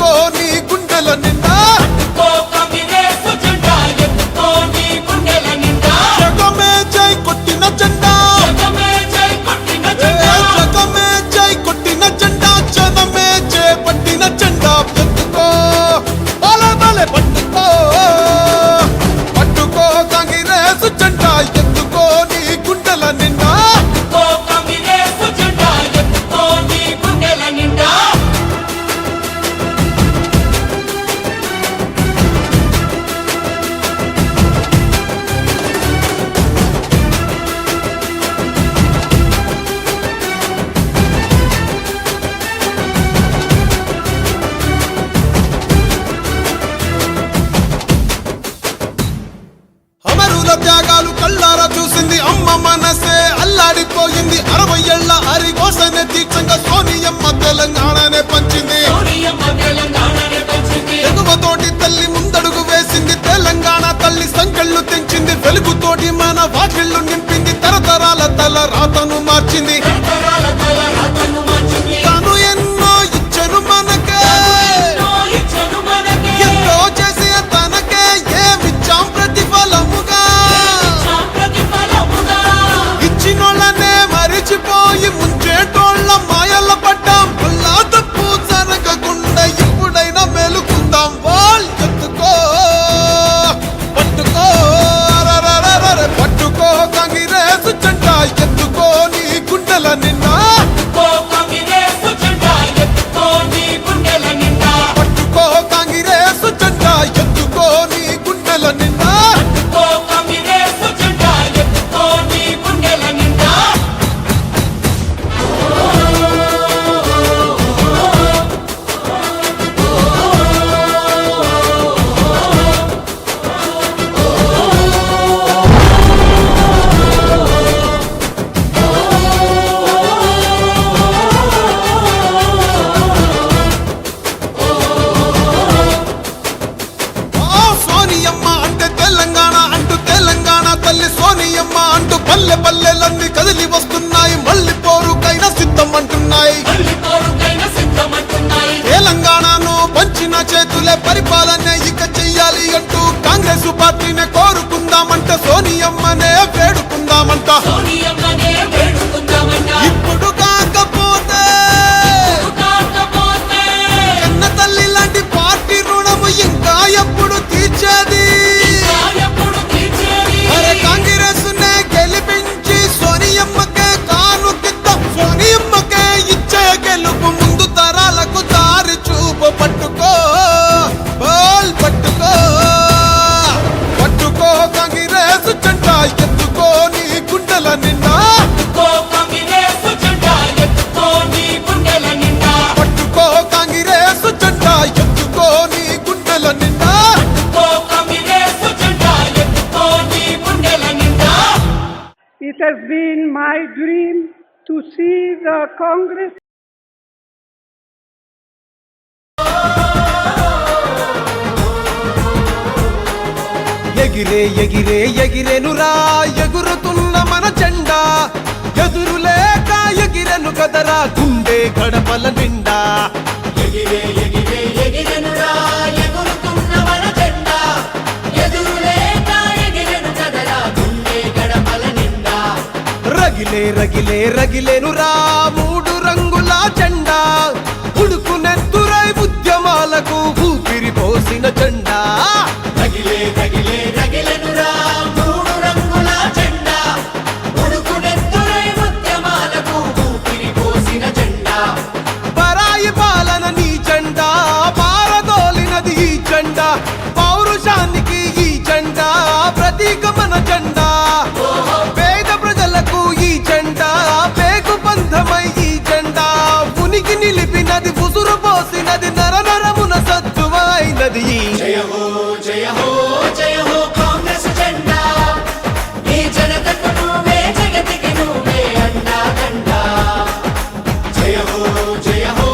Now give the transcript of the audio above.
con వాకిళ్ళు నింపింది తరతరాల తల రాతను మార్చింది. పల్లె పల్లెలన్నీ కదిలి వస్తుంది It has been my dream to see the Congress. ఎగిరే ఎగిరే ఎగిరెనురా ఎగురుతున్న మన జెండా ఎదురులేక ఎగిరెను కదరా గుండె గడపల నిండా ఎగిరే రగిలే రగిలేను రాముడు రంగుల చెండ जय हो